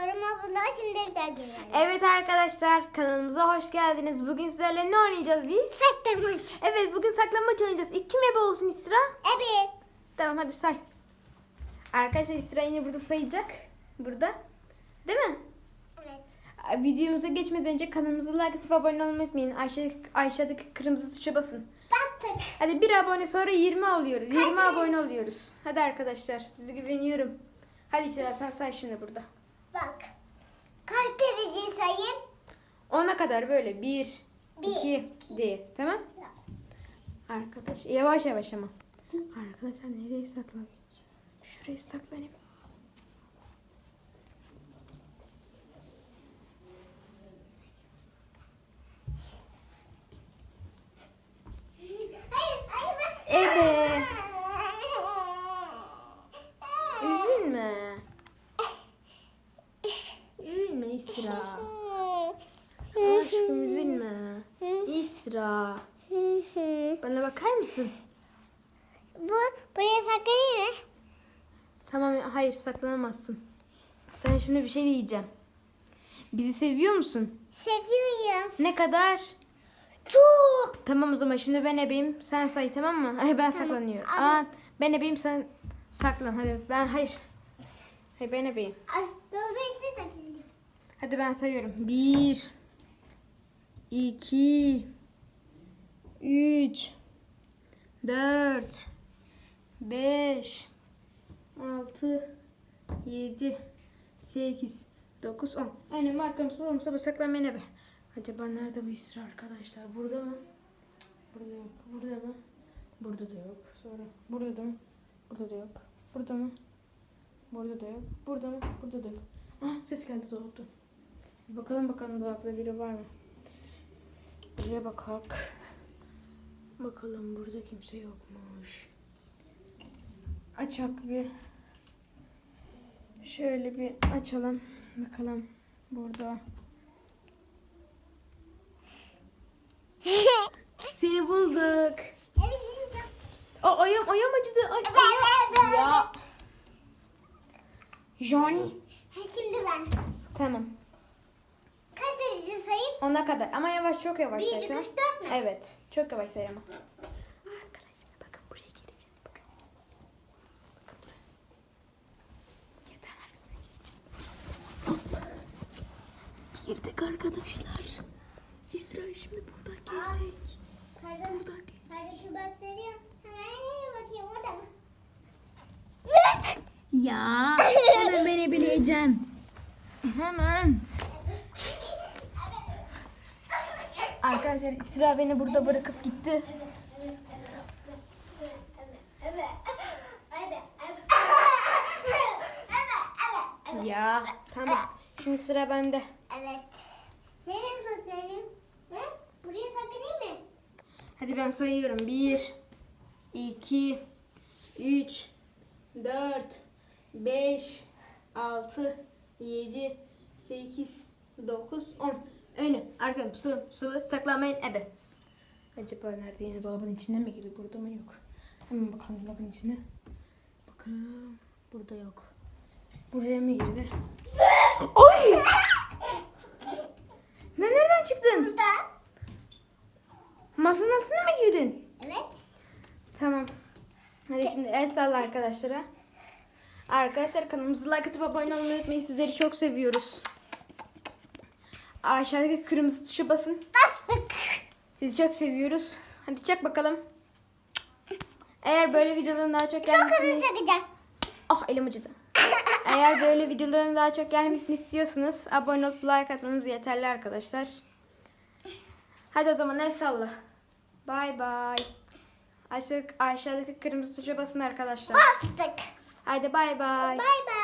Kanalıma abone şimdi de. Evet arkadaşlar kanalımıza hoş geldiniz. Bugün sizlerle ne oynayacağız biz? Saklambaç. Evet bugün saklambaç oynayacağız. İlk kim ebe olsun İsra? Evet. Tamam hadi say. Arkadaşlar İsra yine burada sayacak. Burada. Değil mi? Evet. Videomuza geçmeden önce kanalımıza like atıp abone olmayı unutmayın. Aşağıdaki, aşağıdaki kırmızı tuşa basın. Taktık. Hadi bir abone sonra 20 oluyoruz. 20 Kaç abone oluyoruz. Hadi arkadaşlar size güveniyorum. Hadi İsra sen say şimdi burada. Bak. Kaç derece sayayım? 10'a kadar böyle 1, Bir, 2 diye. Tamam? Arkadaş yavaş yavaş ama. Arkadaşlar nereye saklan? Şuraya saklanayım. Hayır, hayır bak. Evet. Üzülme. Üzülme İsra. Aşkım üzülme. İsra. Bana bakar mısın? Bu buraya saklayayım mı? Tamam hayır saklanamazsın. Sana şimdi bir şey diyeceğim. Bizi seviyor musun? Seviyorum. Ne kadar? Çok. Tamam o zaman şimdi ben ebeyim sen say tamam mı? Ay ben saklanıyorum. Aa, ben ebeyim sen saklan hadi ben hayır. Hayır ben ebeyim. Ay, dolmayı size takayım. Hadi ben sayıyorum. Bir, iki, üç, dört, beş, altı, yedi, sekiz, dokuz, on. Önüm arkamı solumsa saklanmayın ebe. Acaba nerede bu İsra arkadaşlar? Burada mı? Burada yok. Burada mı? Burada da yok. Sonra burada da mı? Burada da yok. Burada mı? Burada da yok. Burada mı? Burada da yok. Ah ses geldi dolapta. Bakalım bakalım dolapta biri var mı? Buraya bakak. Bakalım burada kimse yokmuş. Açak bir. Şöyle bir açalım. Bakalım burada. Seni bulduk. Aa, ayağım ayağım acıdı. Ay, ayağım. Ya. Johnny. Şimdi ben. Tamam. Ona kadar ama yavaş çok yavaş Bir, say, iki, tamam? üç, dört mü? Evet. Çok yavaş say ama. Arkadaşlar bakın buraya gireceğim. Bakın. Bakın buraya. Yatağın arkasına gireceğim. Girdik arkadaşlar. İsra şimdi buradan gelecek. Kardeş, Buradan gelecek. kardeşi gösteriyor. Hemen bakayım orada mı? Ya hemen beni bileceğim. Hemen. Arkadaşlar İsra beni burada bırakıp gitti. Ya tamam. Şimdi sıra bende. Evet. Nereye saklanayım? Hı? Buraya saklanayım mı? Hadi ben sayıyorum. 1, 2, 3, 4, 5, 6, 7, 8, 9, 10. Önü, arkam, sıvı, sıvı, saklanmayın ebe. Acaba nerede yine dolabın içine mi girdi? Burada mı yok? Hemen bakalım dolabın içine. Bakalım. Burada yok. Buraya mı girdi? Ay! Ne nereden çıktın? Burada. Masanın altına mı girdin? Evet. Tamam. Hadi şimdi el salla arkadaşlara. Arkadaşlar kanalımıza like atıp abone olmayı unutmayın. Sizleri çok seviyoruz. Aşağıdaki kırmızı tuşa basın. Bastık. Sizi çok seviyoruz. Hadi çak bakalım. Eğer böyle videoların daha çok Çok hızlı gelmesini... çakacağım. Ah elim acıdı. Eğer böyle videoların daha çok gelmesini istiyorsanız abone olup like atmanız yeterli arkadaşlar. Hadi o zaman el salla. Bay bay. Aşağıdaki, aşağıdaki kırmızı tuşa basın arkadaşlar. Bastık. Hadi bay bay. Bay bay.